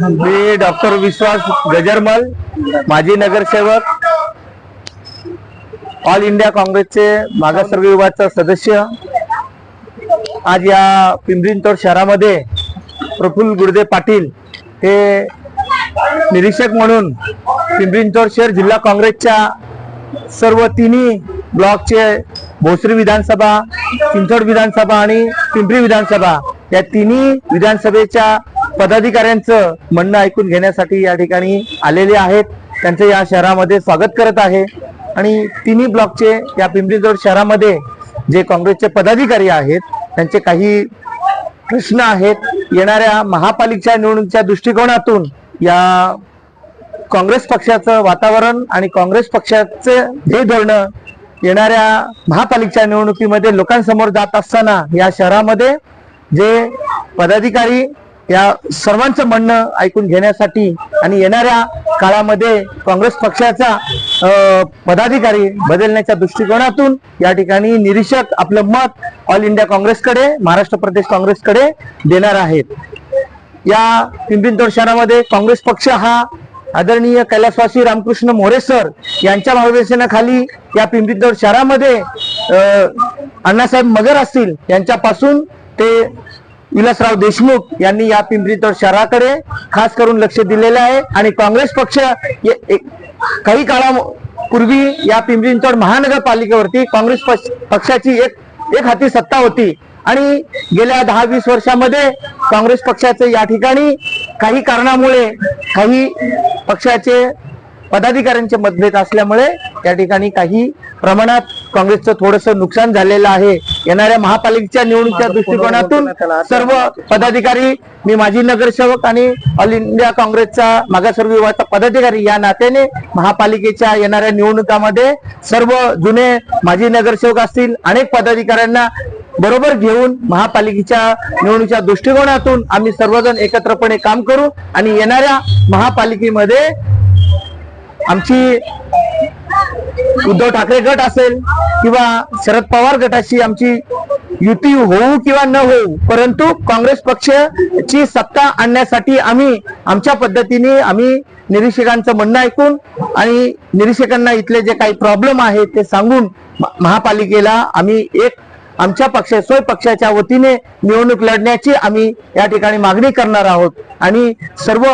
मी doctor विश्वास गजरमल माजी नगरसेवक all India काँग्रेसचे मागासवर्ग विभागाचा सदस्य. आज या पिंपरीचिंचवड शहरामध्ये प्रफुल्ल गुरुदेव पाटील हे निरीक्षक म्हणून पिंपरीचिंचवड शहर जिल्हा काँग्रेसच्या सर्व तिन्ही ब्लॉकचे भोसरी विधानसभा चिंचवड विधानसभा आणि पिंपरी विधानसभा या तिन्ही विधानसभेच्या पदाधिकाऱ्यांचं म्हणणं ऐकून घेण्यासाठी या ठिकाणी आलेले आहेत. त्यांचं या शहरामध्ये स्वागत करत आहे. आणि तिन्ही ब्लॉकचे या पिंपरी शहरामध्ये जे काँग्रेसचे पदाधिकारी आहेत त्यांचे काही प्रश्न आहेत. येणाऱ्या महापालिकेच्या निवडणुकीच्या दृष्टिकोनातून या काँग्रेस पक्षाचं वातावरण आणि काँग्रेस पक्षाचे जे धोरणं येणाऱ्या महापालिकेच्या निवडणुकीमध्ये लोकांसमोर जात असताना या शहरामध्ये जे पदाधिकारी या सर्वांचं म्हणणं ऐकून घेण्यासाठी आणि येणाऱ्या काळामध्ये काँग्रेस पक्षाचा अं, पदाधिकारी बदलण्याच्या दृष्टिकोनातून या ठिकाणी निरीक्षक आपलं मत ऑल इंडिया काँग्रेसकडे महाराष्ट्र प्रदेश काँग्रेसकडे देणार आहेत. या पिंपरी शहरामध्ये काँग्रेस पक्ष हा आदरणीय कैलासवासी रामकृष्ण मोरे सर यांच्या मार्गदर्शनाखाली या पिंपरी शहरामध्ये अं, अण्णासाहेब मगर असतील यांच्यापासून ते विलासराव देशमुख यांनी या पिंपरी शहराकडे खास करून लक्ष दिलेले आहे. आणि काँग्रेस पक्ष काही काळापूर्वी या पिंपरी चिंचवड महानगरपालिकेवरती काँग्रेस पक्ष- पक्षाची एक एक हाती सत्ता होती. आणि गेल्या दहा वीस वर्षामध्ये काँग्रेस पक्षाचे या ठिकाणी काही कारणामुळे काही पक्षाचे पदाधिकाऱ्यांचे मतभेद असल्यामुळे या ठिकाणी काही प्रमाणात काँग्रेसचं थोडस नुकसान झालेलं आहे. येणाऱ्या महापालिकेच्या निवडणुकीच्या दृष्टिकोनातून सर्व पदाधिकारी मी माजी नगरसेवक आणि ऑल इंडिया काँग्रेसचा मागासवर्गीय विभागाचा पदाधिकारी या नात्याने महापालिकेच्या येणाऱ्या निवडणुकामध्ये सर्व जुने माजी नगरसेवक असतील अनेक पदाधिकाऱ्यांना बरोबर घेऊन महापालिकेच्या निवडणुकीच्या दृष्टिकोनातून आम्ही सर्वजण एकत्रपणे काम करू आणि येणाऱ्या महापालिकेमध्ये आमची उद्धव ठाकरे गट असेल किंवा शरद पवार गटाशी आमची युती होऊ किंवा न होऊ परंतु काँग्रेस पक्षाची सत्ता आणण्यासाठी आम्ही आमच्या पद्धतीने आम्ही निरीक्षकांचं म्हणणं ऐकून आणि निरीक्षकांना इथले जे काही प्रॉब्लेम आहेत ते सांगून महापालिकेला आम्ही एक आमच्या पक्ष सोय पक्षाच्या वतीने निवडणूक लढण्याची आम्ही या ठिकाणी मागणी करणार आहोत. आणि सर्व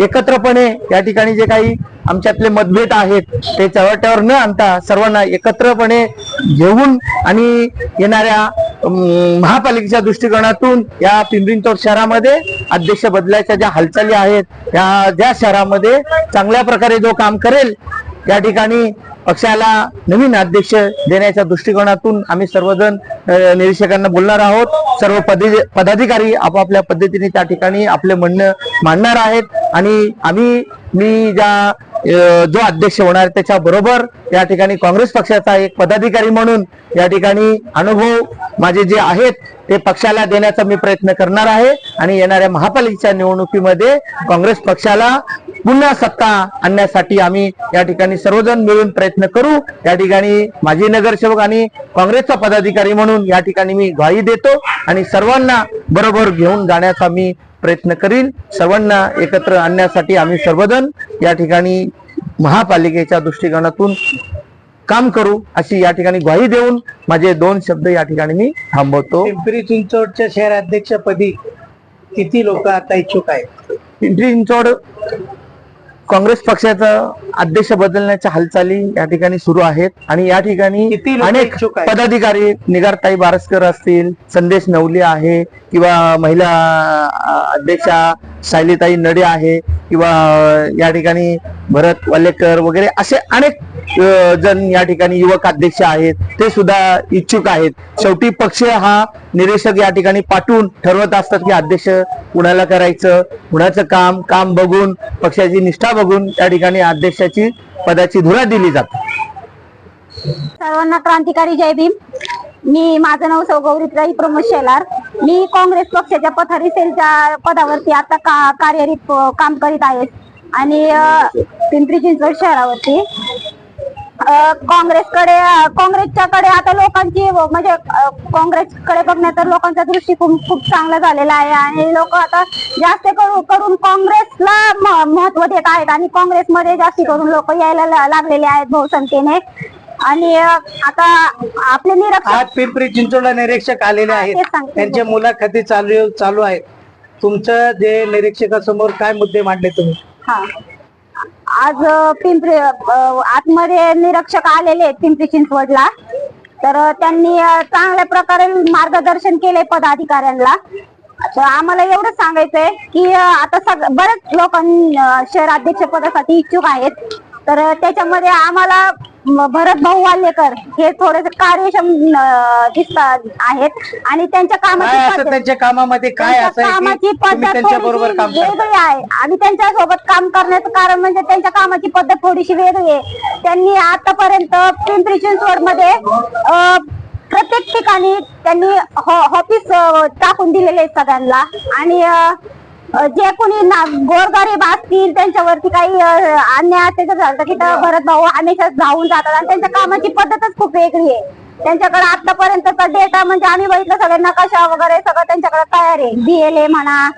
एकत्रपणे या ठिकाणी जे काही आमच्यातले मतभेद आहेत ते चव्हाट्यावर न आणता सर्वांना एकत्रपणे घेऊन आणि येणाऱ्या महापालिकेच्या दृष्टिकोनातून या पिंपरी शहरामध्ये अध्यक्ष बदलायच्या ज्या हालचाली आहेत त्या ज्या शहरामध्ये चांगल्या प्रकारे जो काम करेल या ठिकाणी पक्षाला नवीन अध्यक्ष देण्याच्या दृष्टिकोनातून आम्ही सर्वजण निरीक्षकांना बोलणार आहोत. सर्व पदाधिकारी आपापल्या पद्धतीने त्या ठिकाणी आपले म्हणणं मांडणार आहेत. आणि आम्ही मी ज्या जो अध्यक्ष होणार त्याच्याबरोबर त्याच्या बरोबर या ठिकाणी काँग्रेस पक्षाचा एक पदाधिकारी म्हणून या ठिकाणी अनुभव माझे जे आहेत ते पक्षाला देण्याचा मी प्रयत्न करणार आहे. आणि येणाऱ्या महापालिकेच्या निवडणुकीमध्ये काँग्रेस पक्षाला पुन्हा सत्ता आणण्यासाठी आम्ही या ठिकाणी सर्वजण मिळून प्रयत्न करू. या ठिकाणी माजी नगरसेवक आणि काँग्रेसचा पदाधिकारी म्हणून या ठिकाणी मी ग्वाही देतो. आणि सर्वांना बरोबर घेऊन जाण्याचा मी प्रयत्न करील सर्वांना एकत्र आणण्यासाठी आम्ही सर्वजण या ठिकाणी महापालिकेच्या दृष्टिकोनातून काम करू अशी या ठिकाणी ग्वाही देऊन माझे दोन शब्द या ठिकाणी मी थांबवतो. पिंपरी चिंचवडच्या शहराध्यक्षपदी किती लोक आता इच्छुक आहेत? पिंपरी चिंचवड काँग्रेस पक्षाचा अध्यक्ष बदलण्याच्या हालचाली या ठिकाणी सुरू आहेत आणि या ठिकाणी अनेक? पदाधिकारी निगारताई बारसकर असतील संदेश नवले आहे किंवा महिला अध्यक्षा शालिताई नडे आहे किंवा या ठिकाणी भरत वालेकर वगैरे असे अनेक जण या ठिकाणी युवक अध्यक्ष आहेत ते सुद्धा इच्छुक आहेत. शेवटी पक्ष हा निरीक्षक या ठिकाणी पाठवून ठरवत असतात की अध्यक्ष कुणाला करायचं कुणाचं काम काम बघून पक्षाची निष्ठा बघून त्या ठिकाणी अध्यक्षाची पदाची धुरा दिली जाते. सर्वांना क्रांतिकारी जय भीम. मी माझं नाव सौ गौरीताई प्रमोद शेलार. मी काँग्रेस पक्षाच्या पथारी सेलच्या पदावरती आता का कार्यरत काम करीत आहे. आणि पिंपरी चिंचवड शहरावरती. काँग्रेसकडे काँग्रेसच्याकडे आता लोकांची म्हणजे काँग्रेसकडे बघण्यात लोकांचा दृष्टिकोन खूप चांगला झालेला आहे आणि लोक आता जास्त करू- करून काँग्रेसला महत्त्व देत आहेत आणि काँग्रेसमध्ये जास्त करून लोक यायला लागलेले आहेत बहुसंख्येने. आणि आता आपले निरक्षर आज पिंपरी चिंचवडला निरीक्षक आलेले आहेत. त्यांच्या मुलाखती चालू चालू आहेत. तुमचं जे निरीक्षकासमोर काय मुद्दे मांडले तुम्ही? हा. आज पिंपरी आतमध्ये निरीक्षक आलेले आहेत पिंपरी चिंचवडला. तर त्यांनी चांगल्या प्रकारे मार्गदर्शन केले पदाधिकाऱ्यांना. तर आम्हाला एवढंच सांगायचंय की आता सग बरेच लोक शहराध्यक्ष पदासाठी इच्छुक आहेत. तर त्याच्यामध्ये आम्हाला भरत भाऊ वाल्लेकर हे थोडेसे कार्यक्षम अ, दिसतात आहेत. आणि त्यांच्या काय कामाची असं पद्धत- त्यांच्या कामामध्ये काय त्यांच्या असं आहे कामाची पद्धत त्यांच्या बरोबर थोडीशी काम करता? वेगळी आहे. आणि त्यांच्यासोबत काम करण्याचं कारण म्हणजे त्यांच्या कामाची पद्धत थोडीशी वेगळी आहे. त्यांनी आतापर्यंत पिंपरी चिंचवडमध्ये प्रत्येक ठिकाणी त्यांनी ऑफिस टाकून दिलेले आहेत सगळ्यांना. आणि अ, जे कोणी ना गोरगरीब असतील त्यांच्यावरती काही अन्याय अत्याचार झाला तर तिथं भरत भाऊ हमेशा जाऊन जातात. आणि त्यांच्या कामाची पद्धतच खूप वेगळी आहे. त्यांच्याकडे आतापर्यंतचा डेटा म्हणजे आम्ही बघितलं सगळे नकाशा वगैरे सगळं त्यांच्याकडे तयार आहे. डीएलए म्हणा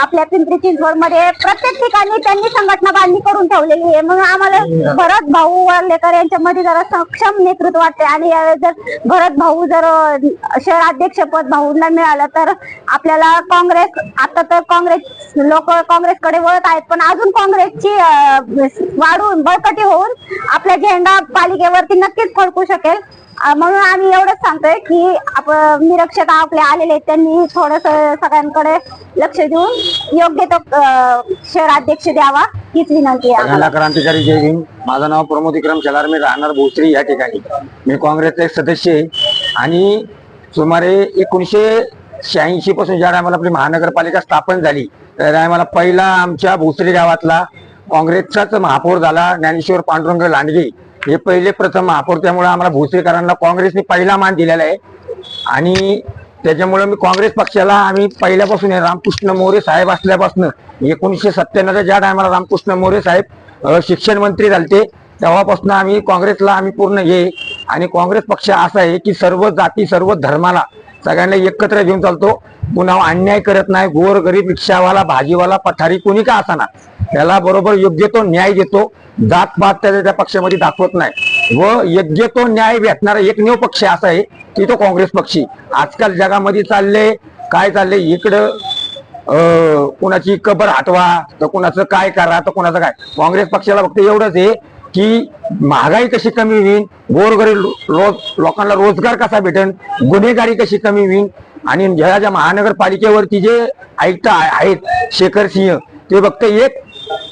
आपल्या पिंपरी चिंचवडमध्ये प्रत्येक ठिकाणी त्यांनी संघटना बांधणी करून ठेवलेली आहे. म्हणून आम्हाला भरत भाऊ वर्लेकर यांच्यामध्ये जरा सक्षम नेतृत्व वाटते आणि जर भरत भाऊ जर शहराध्यक्ष पद भाऊंना मिळालं तर आपल्याला काँग्रेस आता तर काँग्रेस लोक काँग्रेसकडे वळत आहेत. पण अजून काँग्रेसची वाढून बळकटी होऊन आपला झेंडा पालिकेवरती नक्कीच फडकू शकेल. म्हणून आम्ही एवढंच सांगतोय की आपण निरीक्षक आपले आलेले आहेत, त्यांनी थोडस सगळ्यांकडे लक्ष देऊन योग्य तो अं, शहराध्यक्ष द्यावा हीच विनंती आहे क्रांतिकारी जय भीम. माझं नाव प्रमोद विक्रम शेलार मी राहणार भोसरी या ठिकाणी. मी काँग्रेसचा एक सदस्य आहे. आणि सुमारे एकोणीसशे शहाऐंशी पासून ज्या टायमाला आपली महानगरपालिका स्थापन झाली त्या टायमाला पहिला आमच्या भोसरी गावातला काँग्रेसचाच महापौर झाला ज्ञानेश्वर पांडुरंग लांडगे. हे पहिले प्रथम महापौर त्यामुळे आम्हाला भोसरीकरांना काँग्रेसने पहिला मान दिलेला आहे. आणि त्याच्यामुळे मी काँग्रेस पक्षाला आम्ही पहिल्यापासून आहे, रामकृष्ण मोरे साहेब असल्यापासून एकोणीसशे सत्त्याण्णवच्या ज्या टायमाला रामकृष्ण मोरे साहेब शिक्षण मंत्री झालते तेव्हापासून आम्ही काँग्रेसला आम्ही पूर्ण हे आणि काँग्रेस पक्ष असा आहे की सर्व जाती सर्व धर्माला सगळ्यांना एकत्र घेऊन चालतो. पुन्हा अन्याय करत नाही गोर गरीब रिक्षावाला भाजीवाला पठारी कोणी का असाना त्याला बरोबर योग्य तो न्याय देतो. जात पात त्याच्या त्या पक्षामध्ये दाखवत नाही. व योग्य तो न्याय भेटणारा एकमेव पक्ष असा आहे की तो काँग्रेस पक्षी. आजकाल जगामध्ये चालले काय चालले इकडं कुणाची कबर हटवा तर कुणाचं काय करा तर कुणाचं काय? काँग्रेस पक्षाला फक्त एवढंच आहे की महागाई कशी कमी होईल गोरगरीब रोज लोकांना रोजगार कसा भेटेल गुन्हेगारी कशी कमी होईल आणि ह्या ज्या महानगरपालिकेवरती जे आयुक्त आहे- आहेत शेखर सिंह ते फक्त एक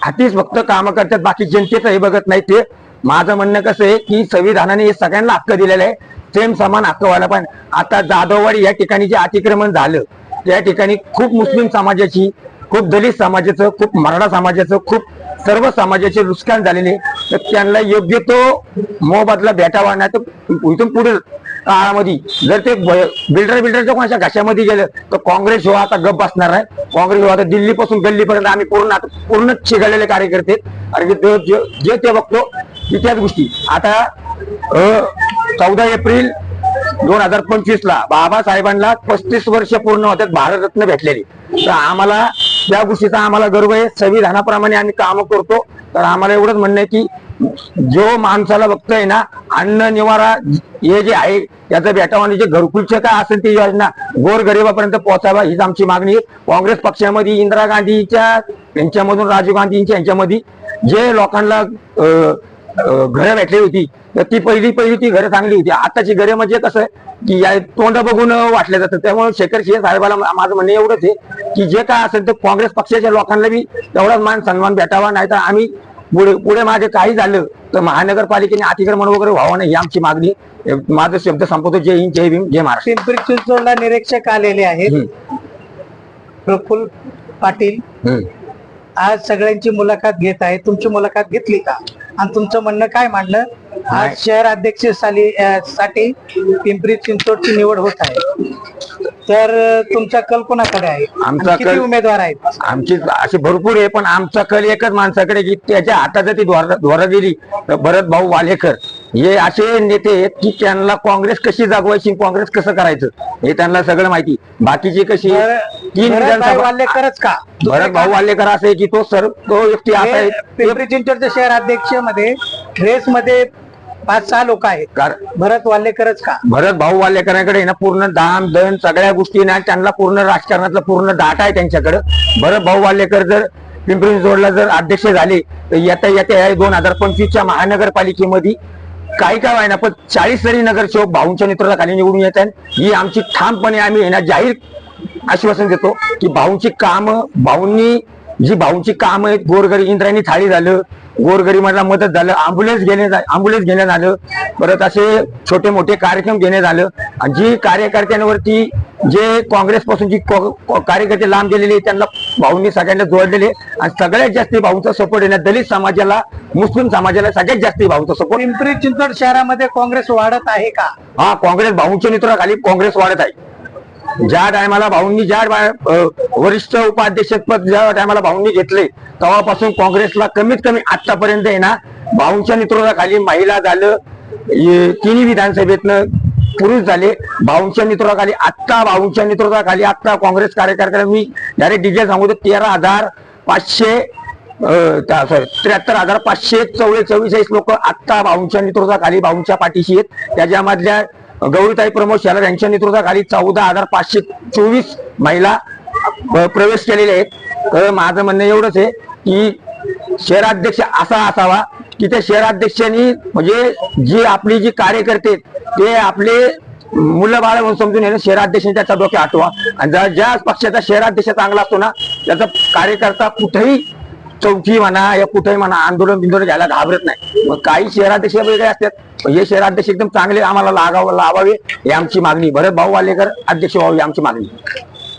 हातीच फक्त काम करतात बाकी जनतेचं हे बघत नाही ते. माझं म्हणणं कसं आहे की संविधानाने हे सगळ्यांना हक्क दिलेला आहे. सेम समान हक्क व्हायला पण आता जाधववाडी या ठिकाणी जे अतिक्रमण झालं त्या ठिकाणी खूप मुस्लिम समाजाची खूप दलित समाजाचं खूप मराठा समाजाचं खूप सर्व समाजाचे नुकसान झालेले तर त्यांना योग्य तो मोबदला भेटावा नाही तर इथून पुढे काळामध्ये. जर ते बिल्डर बिल्डरच्या कोणाच्या घशामध्ये गेलं तर काँग्रेस हो आता गप बसणार आहे. काँग्रेस हो आता दिल्लीपासून गल्लीपर्यंत आम्ही पूर्ण आता पूर्ण चिघळलेले कार्यकर्ते आणि जे- ते बघतो त्याच गोष्टी. आता चौदा एप्रिल दोन हजार पंचवीस ला बाबासाहेबांना पस्तीस वर्ष पूर्ण होतात भारतरत्न भेटलेली. तर आम्हाला त्या गोष्टीचा आम्हाला गर्व आहे. संविधानाप्रमाणे आम्ही काम करतो. तर आम्हाला एवढंच म्हणणं आहे की जो माणसाला बघतोय ना अन्न निवारा हे जे आहे याचं भेटावं जे घरकुलचं काय असेल ती योजना गोरगरिबापर्यंत पोहोचावा हीच आमची मागणी आहे. काँग्रेस पक्षामध्ये इंदिरा गांधीच्या यांच्यामधून राजीव गांधींच्या यांच्यामध्ये जे लोकांना घरं भेटली होती तर ती पहिली पहिली ती घरं चांगली होती. आताची घरे म्हणजे कसं की या तोंड बघून वाटलं जातं. त्यामुळे शेखर सिंह साहेबाला माझं म्हणणं एवढंच आहे की जे काय असेल ते काँग्रेस पक्षाच्या लोकांना बी तेवढाच मान सन्मान भेटावा नाही तर आम्ही पुढे पुढे मागे काही झालं तर महानगरपालिकेने अतिक्रमण वगैरे व्हावं नाही ही आमची मागणी. माझं शब्द संपवतो. जय हिंद जय भीम जय महाराष्ट्र. पिंपरी चिंचवडला निरीक्षक आलेले आहेत. प्रफुल्ल पाटील. आज सगळ्यांची मुलाखत घेत आहे तुमची मुलाखत घेतली का? आणि तुमचं म्हणणं काय मांडलं? आज. शहर अध्यक्ष साली अं, साठी पिंपरी चिंचवडची निवड होत आहे. तर तुमचा कल कोणाकडे आहे? आमचा आणि किती कल- उमेदवार आहेत? आमची अशी भरपूर आहे पण आमचा कल एकच माणसाकडे की त्याच्या हाताचं ती द्वार द्वारा दिली तर भरत भाऊ वालेकर. हे असे नेते आहेत की त्यांना काँग्रेस कशी जागवायची काँग्रेस कसं करायचं हे त्यांना सगळं माहिती. बाकीची कशी तीन वाल्लेकरच का? भरत भाऊ वालेकर असं की तो सर तो व्यक्ती असा आहे. पिंपरी चिंचवडच्या शहर अध्यक्षमध्ये ड्रेस मध्ये पाच सहा लोक आहेत. भरत वाल्लेकरच का? भरत भाऊ वालेकरांकडे ना पूर्ण दाम दन सगळ्या गोष्टी ना त्यांना पूर्ण राजकारणातला पूर्ण डाटा आहे त्यांच्याकडे. भरत भाऊ वालेकर जर पिंपरी चिंचवडला जर अध्यक्ष झाले तर येत्या येत्या दोन हजार पंचवीसच्या महानगरपालिकेमध्ये काही काय व्हायना पण चाळीस तरी नगरसेवक भाऊंच्या नेतृत्वाखाली निवडून येत आहेत ही आमची ठामपणे आम्ही आहे जाहीर आश्वासन देतो की भाऊंची काम भाऊंनी जी भाऊंची काम आहेत गोरगरी इंद्रायणी थाळी झालं गोरगरीबांना मदत झालं अँब्युलन्स घेण्यात अँब्युलन्स घेण्यात आलं परत असे छोटे मोठे कार्यक्रम घेण्यात आलं आणि जी कार्यकर्त्यांवरती जे काँग्रेस पासून जी कार्यकर्ते लांब गेलेले त्यांना भाऊंनी सगळ्यांना जोडलेले. आणि सगळ्यात जास्त भाऊंचा सपोर्ट ना दलित समाजाला मुस्लिम समाजाला सगळ्यात जास्त भाऊंचा सपोर्ट पिंपरी चिंचवड शहरामध्ये काँग्रेस वाढत आहे का? हा काँग्रेस भाऊंच्या नेतृत्वाखाली काँग्रेस वाढत आहे. ज्या टायमाला भाऊंनी ज्या बा- वरिष्ठ उपाध्यक्षपद ज्या टायमाला भाऊंनी घेतले तेव्हापासून काँग्रेसला कमीत कमी आतापर्यंत आहे ना भाऊंच्या नेतृत्वाखाली महिला झालं तिन्ही विधानसभेतनं पुरुष झाले. भाऊंच्या नेतृत्वाखाली आत्ता भाऊंच्या नेतृत्वाखाली आत्ता काँग्रेस कार्यकर्त्यांना मी डायरेक्ट डिटेल सांगतो तेरा हजार पाचशे सॉरी त्र्याहत्तर हजार पाचशे चौवे चव्वेचाळीस लोक आत्ता भाऊंच्या नेतृत्वाखाली भाऊंच्या पाठीशी आहेत. त्याच्यामधल्या गौरीताई प्रमोद शहर यांच्या नेतृत्वाखाली चौदा हजार पाचशे चोवीस महिला प्रवेश केलेले आहेत. तर माझं म्हणणं एवढंच आहे की शहराध्यक्ष असा असावा की त्या शहराध्यक्षांनी म्हणजे जी आपली जी कार्यकर्ते ते आपले मुलं बाळ म्हणून समजून येणं शहराध्यक्षांच्या त्याचा डोक्यात आठवा आणि ज्या- ज्या पक्षाचा शहराध्यक्ष चांगला असतो ना त्याचा कार्यकर्ता कुठेही चौकी म्हणा या कुठेही म्हणा आंदोलन बिंदोलन घ्यायला घाबरत नाही. मग काही शहराध्यक्ष वेगळे असतात. हे शहराध्यक्ष एकदम चांगले आम्हाला लागावं लावावे ही आमची मागणी. भरत भाऊ वालेकर अध्यक्ष व्हावी आमची मागणी.